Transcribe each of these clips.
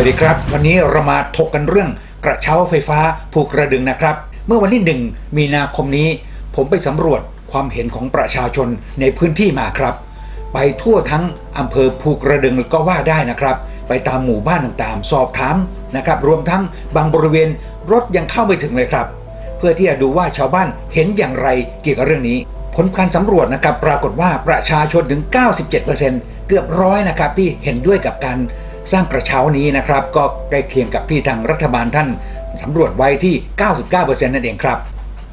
วัสดีครับ วันนี้เรามาถกกันเรื่องกระเช้าไฟฟ้าภูกกระดึงนะครับ เมื่อวันที่หนึ่งมีนาคมนี้ ผมไปสำรวจความเห็นของประชาชนในพื้นที่มาครับ ไปทั่วทั้งอำเภอภูกระดึงก็ว่าได้นะครับ ไปตามหมู่บ้านต่างๆ สอบถามนะครับ รวมทั้งบางบริเวณรถยังเข้าไม่ถึงเลยครับ เพื่อที่จะดูว่าชาวบ้านเห็นอย่างไรเกี่ยวกับเรื่องนี้ ผลการสำรวจนะครับปรากฏว่าประชาชนถึง 97%เกือบร้อยนะครับที่เห็นด้วยกับการ สร้างกระเช้านี้นะครับ ก็ใกล้เคียงกับที่ทางรัฐบาลท่านสำรวจไว้ที่ 99%นั่นเองครับ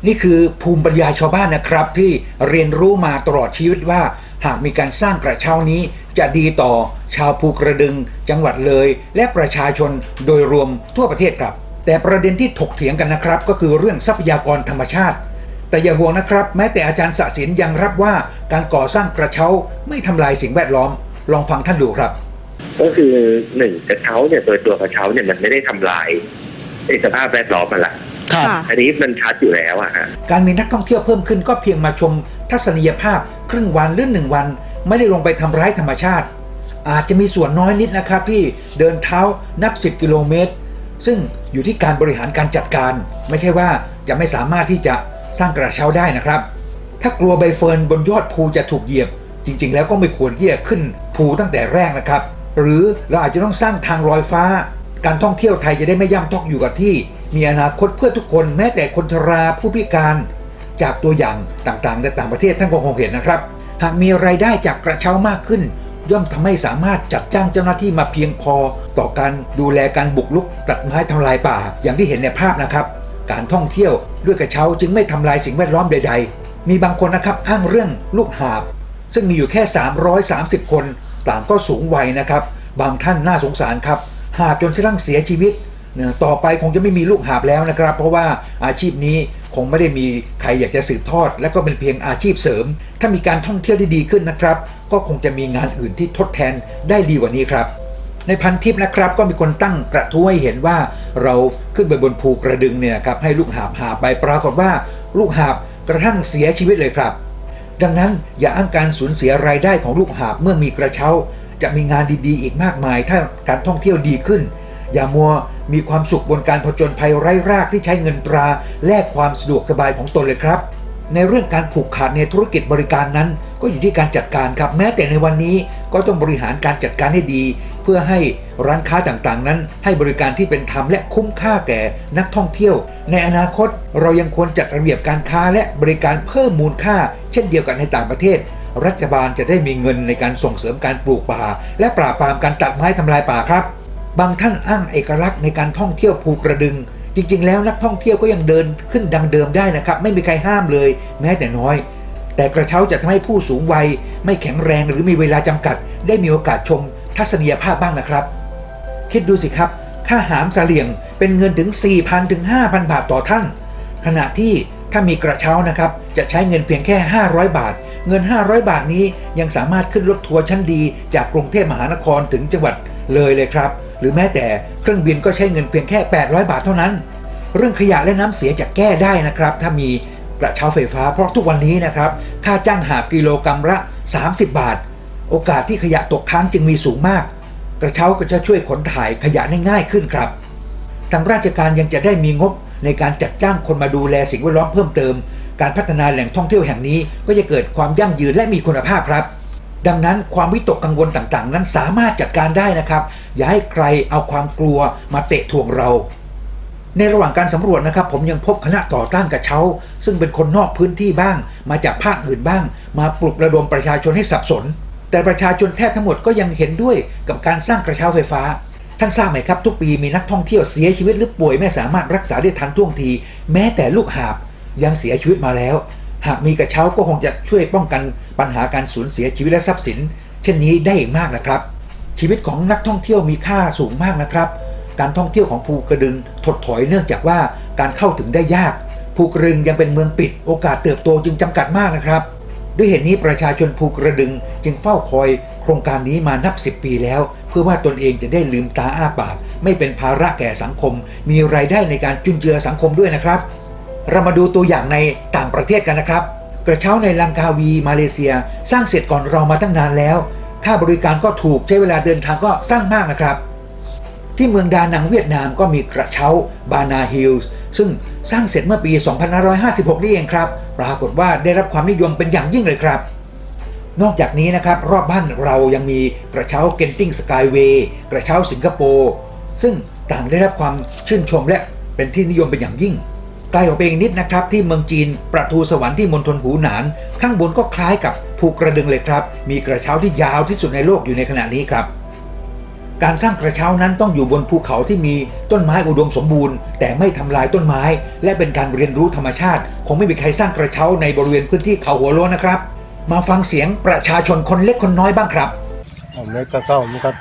นี่คือภูมิปัญญาชาวบ้านนะครับ ที่เรียนรู้มาตลอดชีวิตว่า หากมีการสร้างกระเช้านี้จะดีต่อชาวภูกระดึง จังหวัดเลย และประชาชนโดยรวมทั่วประเทศครับ แต่ประเด็นที่ถกเถียงกันนะครับ ก็คือเรื่องทรัพยากรธรรมชาติ แต่อย่าห่วงนะครับ แม้แต่อาจารย์สะสินยังรับว่าการก่อสร้างกระเช้าไม่ทำลายสิ่งแวดล้อม ลองฟังท่านดูครับ ก็คือหนึ่งกระเช้าเนี่ยโดยตัวกระเช้าเนี่ยมันไม่ได้ทำลายไอ้สภาพแวดล้อมมันละครับค่ะอันนี้มันชัดอยู่แล้วอะฮะการมีนักท่องเที่ยวเพิ่มขึ้นก็เพียงมาชมทัศนียภาพครึ่งวันหรือหนึ่งวัน ไม่ได้ลงไปทำร้ายธรรมชาติ อาจจะมีส่วนน้อยนิดนะครับที่เดินเท้านับ 10 กิโลเมตร ซึ่งอยู่ที่การบริหารการจัดการ ไม่ใช่ว่าจะไม่สามารถที่จะสร้างกระเช้าได้นะครับ ถ้ากลัวใบเฟิร์นบนยอดภูจะถูกเหยียบ จริง ๆ แล้วก็ไม่ควรที่จะขึ้นภูตั้งแต่แรกนะครับ หรือเราอาจจะต้องสร้างทางลอยฟ้า การท่องเที่ยวไทยจะได้ไม่ย่ำทอกอยู่กับที่ มีอนาคตเพื่อทุกคนแม้แต่คนชราผู้พิการจากตัวอย่างต่างๆในต่างประเทศท่านก็คงเห็นนะครับ หากมีรายได้จากกระเช้ามากขึ้น ย่อมทำให้สามารถจัดจ้างเจ้าหน้าที่มาเพียงพอ ต่อการดูแลการบุกรุกตัดไม้ทำลายป่า อย่างที่เห็นในภาพนะครับ การท่องเที่ยวด้วยกระเช้าจึงไม่ทำลายสิ่งแวดล้อมใด ๆ มีบางคนนะครับอ้างเรื่องลูกหาบ ซึ่งมีอยู่แค่ 330 คน ต่างก็สูงวัยนะครับ บางท่านน่าสงสารครับ หาบจนกระทั่งเสียชีวิตเนี่ยต่อไปคงจะไม่มีลูกหาบแล้วนะครับ เพราะว่าอาชีพนี้คงไม่ได้มีใครอยากจะสืบทอด และก็เป็นเพียงอาชีพเสริม ถ้ามีการท่องเที่ยวที่ดีขึ้นนะครับ ก็คงจะมีงานอื่นที่ทดแทนได้ดีกว่านี้ครับ ในพันทิปนะครับ ก็มีคนตั้งกระทู้ให้เห็นว่าเราขึ้นไปบนภูกระดึงเนี่ยครับให้ลูกหาบหาไปปรากฏว่าลูกหาบกระทั่งเสียชีวิตเลยครับ ดังนั้นอย่าอ้างการสูญเสียรายได้ของลูกหาบเมื่อมีกระเช้า จะมีงานดีๆ อีกมากมาย ถ้าการท่องเที่ยวดีขึ้น อย่ามัวมีความสุขบนการผจญภัยไร้รากที่ใช้เงินตราแลกความสะดวกสบายของตนเลยครับ ในเรื่องการผูกขาดในธุรกิจบริการนั้น ก็อยู่ที่การจัดการครับ แม้แต่ในวันนี้ก็ต้องบริหารการจัดการให้ดี เพื่อให้ร้านค้าต่างๆ นั้น ให้บริการที่เป็นธรรมและคุ้มค่าแก่นักท่องเที่ยว ในอนาคตเรายังควรจัดระเบียบการค้าและบริการเพิ่มมูลค่า เช่นเดียวกันในต่างประเทศ รัฐบาลจะได้มีเงินในการส่งเสริมการปลูกป่า และปราบปรามการตัดไม้ทำลายป่าครับ บางท่านอ้างเอกลักษณ์ในการท่องเที่ยวภูกระดึง จริงๆ แล้วนักท่องเที่ยวก็ยังเดินขึ้นดังเดิมได้นะครับ ไม่มีใครห้ามเลยแม้แต่น้อย แต่กระเช้าจะทำให้ผู้สูงวัย ไม่แข็งแรงหรือมีเวลาจำกัด ได้มีโอกาสชมทัศนียภาพบ้างนะครับ คิดดูสิครับ ค่าหามเสลี่ยงเป็นเงินถึง 4,000ถึง5,000 บาทต่อท่าน ขณะที่ถ้ามีกระเช้านะครับ จะใช้เงินเพียงแค่ 500 บาท เงิน 500 บาทนี้ยังสามารถขึ้นรถทัวร์ชั้นดี จากกรุงเทพมหานครถึงจังหวัดเลยเลยครับ หรือแม้แต่เครื่องบินก็ใช้เงินเพียงแค่ 800 บาทเท่านั้น เรื่องขยะและน้ำเสียจะแก้ได้นะครับ ถ้ามีกระเช้าไฟฟ้าเพราะทุกวันนี้นะครับ ค่าจ้างหาบกิโลกรรัมละ 30 บาท โอกาสที่ขยะตกค้างจึงมีสูงมาก กระเช้าก็จะช่วยขนถ่ายขยะได้ง่ายขึ้นครับทางราชการยังจะได้มีงบในการจัดจ้างคนมาดูแลสิ่งแวดล้อมเพิ่มเติม การพัฒนาแหล่งท่องเที่ยวแห่งนี้ก็จะเกิดความยั่งยืนและมีคุณภาพครับ ดังนั้นความวิตกกังวลต่างๆ นั้นสามารถจัดการได้นะครับ อย่าให้ใครเอาความกลัวมาเตะถ่วงเรา ในระหว่างการสำรวจนะครับ ผมยังพบคณะต่อต้านกระเช้า ซึ่งเป็นคนนอกพื้นที่บ้าง มาจากภาคอื่นบ้าง มาปลุกระดมประชาชนให้สับสน แต่ประชาชนแทบทั้งหมดก็ยังเห็นด้วยกับการสร้างกระเช้าไฟฟ้า ท่านทราบไหมครับ ทุกปีมีนักท่องเที่ยวเสียชีวิตหรือป่วยไม่สามารถรักษาได้ทันท่วงที แม้แต่ลูกหาบยังเสียชีวิตมาแล้ว หากมีกระเช้าก็คงจะช่วยป้องกันปัญหาการสูญเสียชีวิตและทรัพย์สิน เช่นนี้ได้มากนะครับ ชีวิตของนักท่องเที่ยวมีค่าสูงมากนะครับ การท่องเที่ยวของภูกระดึงถดถอยเนื่องจากว่าการเข้าถึงได้ยาก ภูกระดึงยังเป็นเมืองปิด โอกาสเติบโตจึงจำกัดมากนะครับ ด้วยเหตุนี้ประชาชนภูกระดึงจึงเฝ้าคอย โครงการนี้มานับ 10 ปีแล้ว เพื่อว่าตนเองจะได้ลืมตาอ้าปาก ไม่เป็นภาระแก่สังคม มีรายได้ในการจุนเจือสังคมด้วยนะครับ เรามาดูตัวอย่างในต่างประเทศกันนะครับ กระเช้าในลังกาวีมาเลเซีย สร้างเสร็จก่อนเรามาตั้งนานแล้ว ค่าบริการก็ถูกใช้เวลาเดินทางก็สั้นมากนะครับ ที่เมืองดานังเวียดนามก็มีกระเช้าบานาฮิลส์ซึ่งสร้างเสร็จเมื่อปี 2556 นี่เองครับปรากฏว่าได้รับความนิยมเป็นอย่างยิ่งเลยครับ นอกจากนี้นะครับรอบบ้านเรายังมีกระเช้าเกนติงสกายเวย์กระเช้าสิงคโปร์ซึ่งต่างได้รับความชื่นชมและเป็นที่นิยมเป็นอย่างยิ่ง ไกลออกไปอีกนิดนะครับ ที่เมืองจีนประตูสวรรค์ที่มณฑลหูหนาน ข้างบนก็คล้ายกับภูกระดึงเลยครับ มีกระเช้าที่ยาวที่สุดในโลกอยู่ในขณะนี้ครับ การสร้างกระเช้านั้นต้องอยู่บนภูเขาที่มีต้นไม้อุดมสมบูรณ์ แต่ไม่ทำลายต้นไม้ และเป็นการเรียนรู้ธรรมชาติ คงไม่มีใครสร้างกระเช้าในบริเวณพื้นที่เขาหัวโล้นนะครับ มาฟังเสียงประชาชนคนเล็กคนน้อยบ้างครับผมเลยก็เจ้ามันก็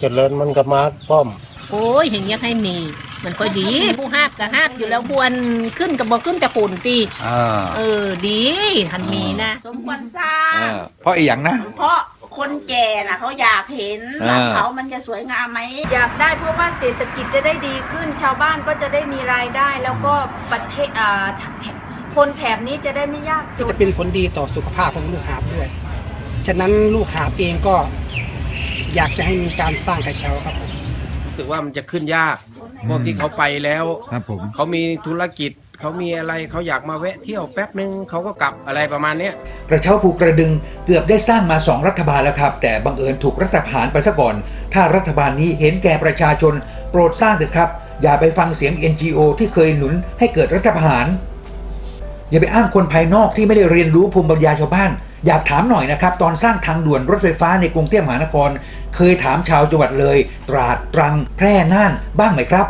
เจริญมันก็มาป้อม โอ้ยเห็นยังให้มี มันก็ดีผู้ห้าบก็ห้าบอยู่แล้วบวนขึ้นกับบ่ขึ้นจะขุนตีอ่าเออดีทันมีนะ สมควรสร้างเพราะอีหยังนะ เพราะคนแก่น่ะเขาอยากเห็นอ่าว่าเขามันจะสวยงามไหม อยากได้เพราะว่าเศรษฐกิจจะได้ดีขึ้น ชาวบ้านก็จะได้มีรายได้ แล้วก็ประเทศอ่าแถบคนแถบนี้จะได้ไม่ยากจก็นจะเป็นผลดีต่อสุขภาพของลูกหาบด้วย ฉะนั้นลูกหาบเองก็อยากจะให้มีการสร้างกระเช้าครับผม รู้สึกว่ามันจะขึ้นยาก พวกที่เขาไปแล้ว ครับผม เขามีธุรกิจ เขามีอะไรเขาอยากมาแวะเที่ยวแป๊บนึงเขาก็กลับอะไรประมาณเนี้ย กระเช้าภูกระดึงเกือบได้สร้างมา2รัฐบาลแล้วครับ แต่บังเอิญถูกรัฐประหารไปซะก่อน ถ้ารัฐบาลนี้เห็นแก่ประชาชน โปรดสร้างเถอะครับ อย่าไปฟังเสียง NGO ที่เคยหนุนให้เกิดรัฐประหาร อย่าไปอ้างคนภายนอกที่ไม่ได้เรียนรู้ภูมิปัญญาชาวบ้าน อยากถามหน่อยนะครับ ตอนสร้างทางด่วนรถไฟฟ้าในกรุงเทพมหานคร เคยถามชาวจังหวัดเลย ตราดตรัง แพร่น่านบ้างไหมครับ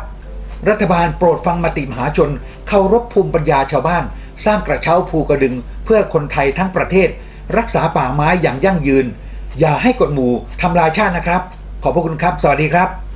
รัฐบาลโปรดฟังมติมหาชนเคารพภูมิปัญญาชาวบ้าน สร้างกระเช้าภูกระดึง เพื่อคนไทยทั้งประเทศ รักษาป่าไม้อย่างยั่งยืน อย่าให้กฎหมู่ทำลายชาตินะครับ ขอบพระคุณครับ สวัสดีครับ